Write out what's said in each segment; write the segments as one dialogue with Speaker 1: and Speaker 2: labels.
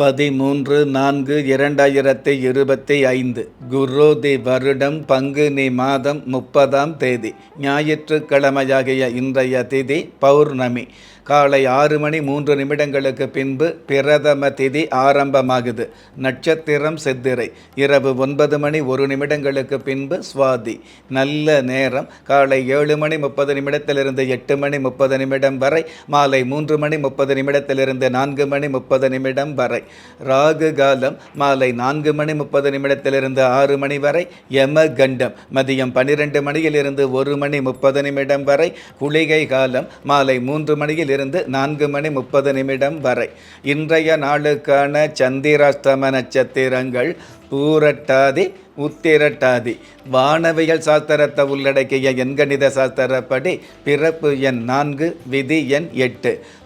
Speaker 1: பதிமூன்று நான்கு இரண்டாயிரத்தி இருபத்தி ஐந்து. குரோதி வருடம் பங்குனி மாதம் முப்பதாம் தேதி. ஞாயிற்றுக்கிழமையாகிய இன்றைய திதி பௌர்ணமி. காலை ஆறு மணி மூன்று நிமிடங்களுக்கு பின்பு பிரதம திதி ஆரம்பமாகுது. நட்சத்திரம் சித்திரை. இரவு ஒன்பது மணி ஒரு நிமிடங்களுக்கு பின்பு சுவாதி. நல்ல நேரம். காலை ஏழு மணி முப்பது நிமிடத்திலிருந்து எட்டு மணி முப்பது நிமிடம் வரை. மாலை மூன்று மணி முப்பது நிமிடத்திலிருந்து நான்கு மணி முப்பது நிமிடம் வரை. ராகு காலம் மாலை நான்கு மணி முப்பது நிமிடத்திலிருந்து ஆறு மணி வரை. யம கண்டம் மதியம் பன்னிரெண்டு மணியிலிருந்து ஒரு மணி முப்பது நிமிடம் வரை. குளிகை காலம் மாலை மூன்று மணியில் இருந்து நான்கு மணி முப்பது நிமிடம் வரை. இன்றைய நாளுக்கான சந்திராஷ்டம நட்சத்திரங்கள் பூரட்டாதி உத்திரட்டாதி. வானவியல் சாஸ்திரத்தை உள்ளடக்கிய எண்கணித சாஸ்திரப்படி பிறப்பு எண் நான்கு விதி எண் எட்டு.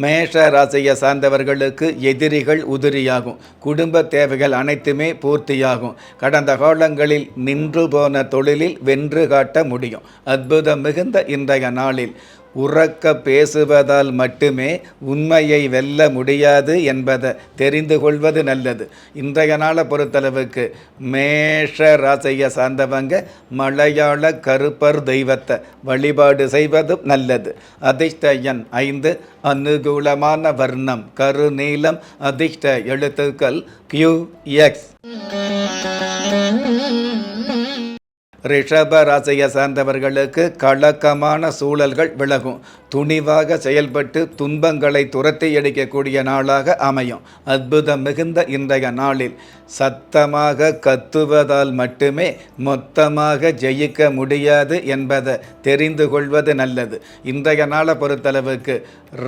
Speaker 1: மேஷ ராசியை சார்ந்தவர்களுக்கு எதிரிகள் உதிரியாகும். குடும்ப தேவைகள் அனைத்துமே பூர்த்தியாகும். கடந்த காலங்களில் நின்று போன தொழிலில் வென்று காட்ட முடியும். அற்புதம் மிகுந்த இன்றைய நாளில். உறக்க பேசுவதால் மட்டுமே உண்மையை வெல்ல முடியாது என்பதை தெரிந்து கொள்வது நல்லது. இன்றைய நாளை பொறுத்தளவுக்கு மேஷ ராசியை சார்ந்தவங்க மலையாள கருப்பர் தெய்வத்தை வழிபாடு செய்வதும் நல்லது. அதிர்ஷ்ட எண் ஐந்து அனுகூலமான வர்ணம் கருநீலம் அதிர்ஷ்ட எழுத்துக்கள் கியூ எக்ஸ் ரிஷப ராசியை சார்ந்தவர்களுக்கு கலக்கமான சூழல்கள் விலகும். துணிவாக செயல்பட்டு துன்பங்களை துரத்தி அடிக்கக்கூடிய நாளாக அமையும். அற்புதம் மிகுந்த இன்றைய நாளில் சத்தமாக கத்துவதால் மட்டுமே மொத்தமாக ஜெயிக்க முடியாது என்பதை தெரிந்து கொள்வது நல்லது. இன்றைய நாளை பொறுத்தளவுக்கு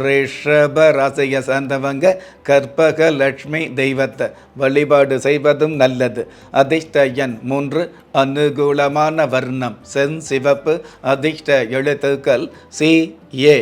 Speaker 1: ரிஷப ராசியை சார்ந்தவங்க கற்பக லட்சுமி தெய்வத்தை வழிபாடு செய்வதும் நல்லது. அதிர்ஷ்ட எண் மூன்று அனுகூலமான வர்ணம். சென் சிவப்பு அதிர்ஷ்ட எழுத்துக்கள் சி ஏ.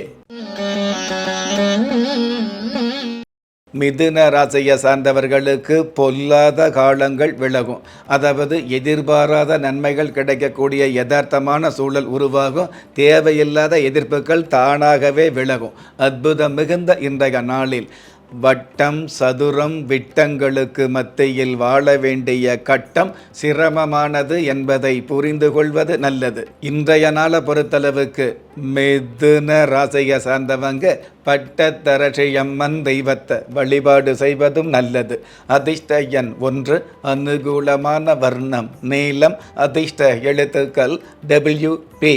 Speaker 1: மிதுன ராசியை சார்ந்தவர்களுக்கு பொல்லாத காலங்கள் விலகும். அதாவது எதிர்பாராத நன்மைகள் கிடைக்கக்கூடிய யதார்த்தமான சூழல் உருவாகும். தேவையில்லாத எதிர்ப்புகள் தானாகவே விலகும். அற்புதம் மிகுந்த இன்றைய நாளில். வட்டம் சதுரம் விட்டங்களுக்கு மத்தியில் வாழ வேண்டிய கட்டம் சிரமமானது என்பதை புரிந்து கொள்வது நல்லது. இன்றைய நாளை பொறுத்தளவுக்கு மிதுன ராசியை சார்ந்தவங்க பட்டத்தரசி அம்மன் தெய்வத்தை வழிபாடு செய்வதும் நல்லது. அதிர்ஷ்ட எண் ஒன்று அனுகூலமான வர்ணம் நீளம் அதிர்ஷ்ட எழுத்துக்கள் டபிள்யூ பி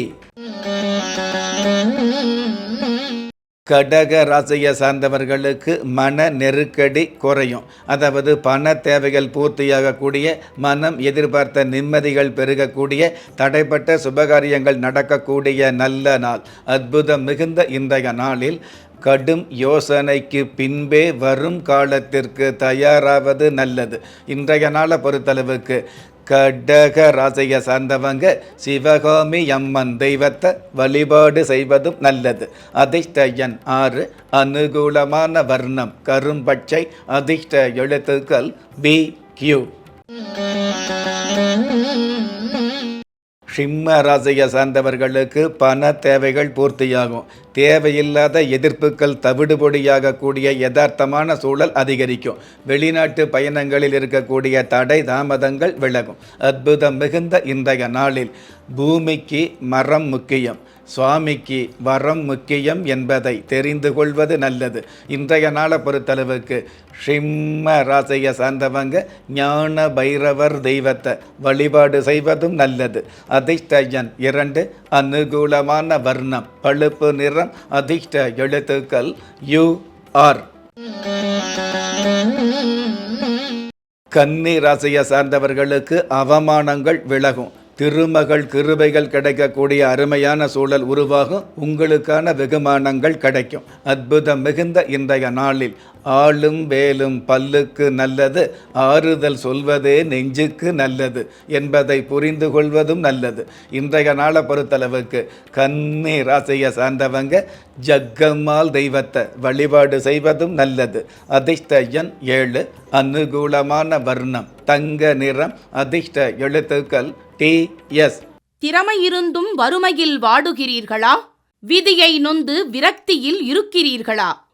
Speaker 1: கடக ராசியை சார்ந்தவர்களுக்கு மன நெருக்கடி குறையும். அதாவது பண தேவைகள் பூர்த்தியாகக்கூடிய மனம் எதிர்பார்த்த நிம்மதிகள் பெருகக்கூடிய தடைப்பட்ட சுபகாரியங்கள் நடக்கக்கூடிய நல்ல நாள். அற்புதம் மிகுந்த இன்றைய நாளில் கடும் யோசனைக்கு பின்பே வரும் காலத்திற்கு தயாராவது நல்லது. இன்றைய நாளை பொறுத்தளவுக்கு கடக ராசியை சார்ந்தவங்க சிவகாமி அம்மன் தெய்வத்தை வழிபாடு செய்வதும் நல்லது. அதிர்ஷ்டயன் ஆறு அனுகூலமான வர்ணம் கரும்பச்சை அதிர்ஷ்ட எழுத்துக்கள் பி கியூ சிம்ம ராசியை சார்ந்தவர்களுக்கு பண தேவைகள் பூர்த்தியாகும். தேவையில்லாத எதிர்ப்புகள் தவிடுபொடியாகக்கூடிய யதார்த்தமான சூழல் அதிகரிக்கும். வெளிநாட்டு பயணங்களில் இருக்கக்கூடிய தடை தாமதங்கள் விலகும். அற்புதம் மிகுந்த இன்றைய நாளில் பூமிக்கு மரம் முக்கியம். சுவாமிக்கு வரம் முக்கியம் என்பதை தெரிந்து கொள்வது நல்லது. இன்றைய நாளை பொறுத்தளவுக்கு ஷிம்ம ராசியை சார்ந்தவங்க ஞான பைரவர் தெய்வத்தை வழிபாடு செய்வதும் நல்லது. அதிர்ஷ்டயன் இரண்டு அனுகூலமான வர்ணம் பழுப்பு நிறம் அதிர்ஷ்ட எழுத்துக்கள் யூ ஆர். கன்னி ராசியை சார்ந்தவர்களுக்கு அவமானங்கள் விலகும். திருமகள் கிருபைகள் கிடைக்கக்கூடிய அருமையான சூழல் உருவாகும். உங்களுக்கான வெகுமானங்கள் கிடைக்கும். அற்புதம் மிகுந்த இன்றைய நாளில். ஆளும் வேலும் பல்லுக்கு நல்லது ஆறுதல் சொல்வதே நெஞ்சுக்கு நல்லது என்பதை புரிந்து கொள்வதும் நல்லது. இன்றைய நாளை பொறுத்தளவுக்கு கன்னி ராசியை சார்ந்தவங்க ஜக்கம்மாள் தெய்வத்தை வழிபாடு செய்வதும் நல்லது. அதிர்ஷ்ட எண் ஏழு அனுகூலமான வர்ணம் தங்க நிறம் அதிர்ஷ்ட எழுத்துக்கள் டி எஸ்.
Speaker 2: திறமை இருந்தும் வறுமையில் வாடுகிறீர்களா? விதியை நொந்து விரக்தியில் இருக்கிறீர்களா?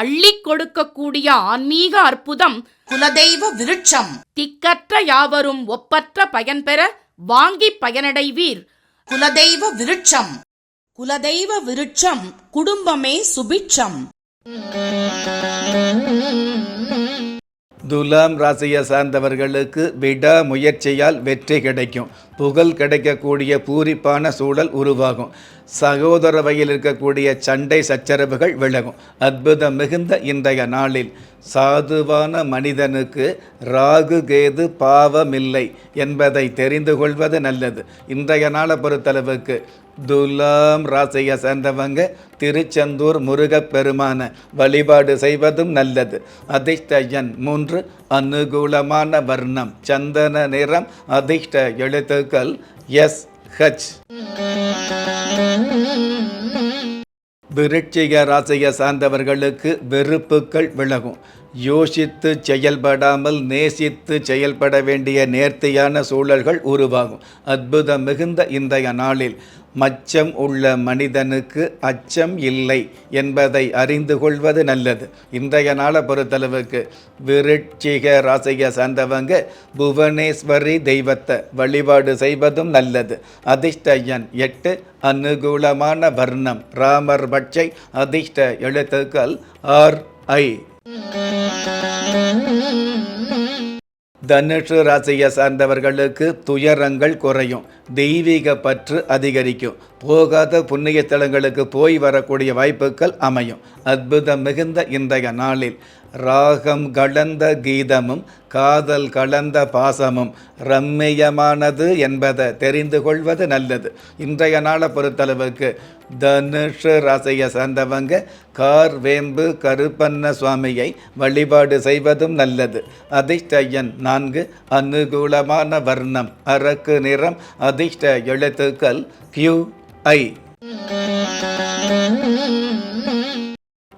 Speaker 2: அள்ளிக் கொடுக்கக்கூடிய ஆன்மீக அற்புதம் குலதெய்வ விருட்சம். திக்கற்ற யாவரும் ஒப்பற்ற பயன் பெற வாங்கி பயனடைவீர். குலதெய்வ விருட்சம். குலதெய்வ விருட்சம் குடும்பமே சுபிட்சம்.
Speaker 1: துலாம் ராசியை சார்ந்தவர்களுக்கு விடா முயற்சியால் வெற்றி கிடைக்கும். புகழ் கிடைக்கக்கூடிய பூரிப்பான சூழல் உருவாகும். சகோதர வகையில் இருக்கக்கூடிய சண்டை சச்சரவுகள் விலகும். அற்புதம் மிகுந்த இன்றைய நாளில் சாதுவான மனிதனுக்கு ராகு கேது பாவமில்லை என்பதை தெரிந்து கொள்வது நல்லது. இன்றைய நாளை பொறுத்தளவுக்கு துலாம் ராசியை சேர்ந்தவங்க திருச்செந்தூர் முருகப்பெருமான வழிபாடு செய்வதும் நல்லது. அதிர்ஷ்ட எண் மூன்று அனுகூலமான வர்ணம் சந்தன நிறம் அதிர்ஷ்ட எழுத்துக்கள் எஸ் ஹச். விருட்சிக ராசியை சார்ந்தவர்களுக்கு வெறுப்புகள் விலகும். யோசித்து செயல்படாமல் நேசித்து செயல்பட வேண்டிய நேர்த்தியான சூழல்கள் உருவாகும். அற்புதம் மிகுந்த இன்றைய நாளில். மச்சம் உள்ள மனிதனுக்கு அச்சம் இல்லை என்பதை அறிந்து கொள்வது நல்லது. இன்றைய நாளை பொறுத்தளவுக்கு விருட்சிக ராசியை சார்ந்தவங்க புவனேஸ்வரி தெய்வத்தை வழிபாடு செய்வதும் நல்லது. அதிர்ஷ்ட எண் எட்டு அனுகூலமான வர்ணம். ராமர் பட்சை அதிர்ஷ்ட எழுத்துக்கள் ஆர் ஐ. தனுஷு ராசியை சார்ந்தவர்களுக்கு துயரங்கள் குறையும். தெய்வீக பற்று அதிகரிக்கும். போகாத புண்ணிய தலங்களுக்கு போய் வரக்கூடிய வாய்ப்புகள் அமையும். அற்புதம் மிகுந்த இன்றைய நாளில் ராகம் கலந்த கீதமும் காதல் கலந்த பாசமும் ரம்மியமானது என்பதை தெரிந்து கொள்வது நல்லது. இன்றைய நாளை பொறுத்தளவுக்கு தனுஷ ராசியை சார்ந்தவங்க கார் வேம்பு கருப்பண்ண சுவாமியை வழிபாடு செய்வதும் நல்லது. அதிர்ஷ்ட நான்கு அனுகூலமான வர்ணம் அரக்கு நிறம் அதிர்ஷ்ட எழுத்துக்கள் கியூ ஐ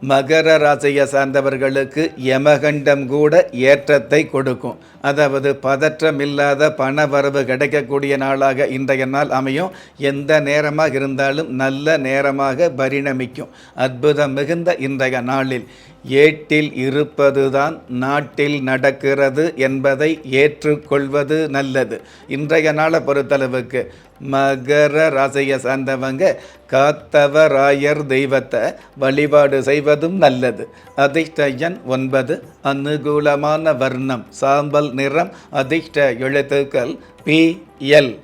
Speaker 1: மகர ராசியை சார்ந்தவர்களுக்கு யமகண்டம் கூட ஏற்றத்தை கொடுக்கும். அதாவது பதற்றம் இல்லாத பண வரவு கிடைக்கக்கூடிய நாளாக இன்றைய நாள் அமையும். எந்த நேரமாக இருந்தாலும் நல்ல நேரமாக பரிணமிக்கும். அற்புதம் மிகுந்த இன்றைய நாளில். ஏட்டில் இருப்பதுதான் நாட்டில் நடக்கிறது என்பதை ஏற்றுக்கொள்வது நல்லது. இன்றைய நாளை பொறுத்தளவுக்கு மகர ராசியை சார்ந்தவங்க காத்தவராயர் தெய்வத்தை வழிபாடு செய்வதும் நல்லது. அதிர்ஷ்டயன் ஒன்பது அனுகூலமான வர்ணம் சாம்பல் நிறம் அதிர்ஷ்ட எழுத்துக்கள் பி எல்.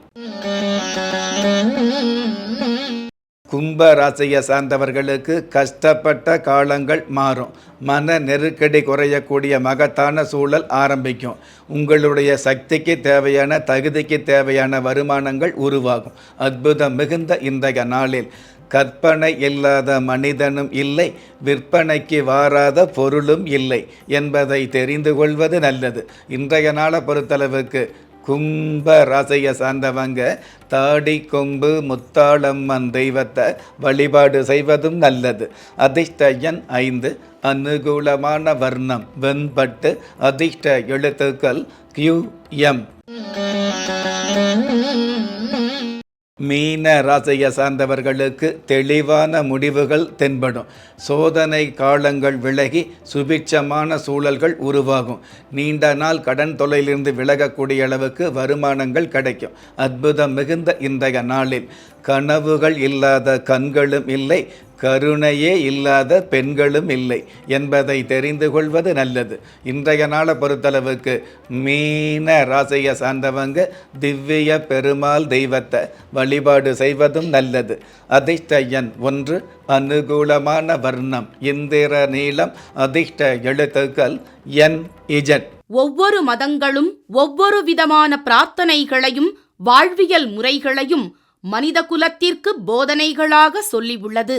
Speaker 1: கும்ப ராசியை சார்ந்தவர்களுக்கு கஷ்டப்பட்ட காலங்கள் மாறும். மன நெருக்கடி குறையக்கூடிய மகத்தான சூழல் ஆரம்பிக்கும். உங்களுடைய சக்திக்கு தேவையான தகுதிக்கு தேவையான வருமானங்கள் உருவாகும். அற்புதம் மிகுந்த இன்றைய நாளில். கற்பனை இல்லாத மனிதனும் இல்லை விற்பனைக்கு வாராத பொருளும் இல்லை என்பதை தெரிந்து கொள்வது நல்லது. இன்றைய நாளை பொறுத்தளவுக்கு கும்ப ராசையை சார்ந்தவங்க தாடி கொம்பு முத்தாளம்மன் தெய்வத்தை வழிபாடு செய்வதும் நல்லது. அதிர்ஷ்டயன் ஐந்து அனுகூலமான வர்ணம் வெண்பட்டு அதிர்ஷ்ட எழுத்துக்கள் கியூ எம் மீன ராசியை சார்ந்தவர்களுக்கு தெளிவான முடிவுகள் தென்படும். சோதனை காலங்கள் விலகி சுபிட்சமான சூழல்கள் உருவாகும். நீண்ட நாள் கடன் தொலையிலிருந்து விலகக்கூடிய அளவுக்கு வருமானங்கள் கிடைக்கும். அற்புதம் மிகுந்த இன்றைய நாளில். கனவுகள் இல்லாத கண்களும் இல்லை கருணையே இல்லாத பெண்களும் இல்லை என்பதை தெரிந்து கொள்வது நல்லது. இன்றைய நாளை பொறுத்தளவுக்கு மீன ராசியை சார்ந்தவங்க திவ்ய பெருமாள் தெய்வத்தை வழிபாடு செய்வதும் நல்லது. அதிர்ஷ்ட எண் ஒன்று அனுகூலமான வர்ணம் இந்திர நீளம் அதிர்ஷ்ட எழுத்துக்கள் என் இஜட்
Speaker 2: ஒவ்வொரு மதங்களும் ஒவ்வொரு விதமான பிரார்த்தனைகளையும் வாழ்வியல் முறைகளையும் மனித குலத்திற்கு போதனைகளாக சொல்லியுள்ளது.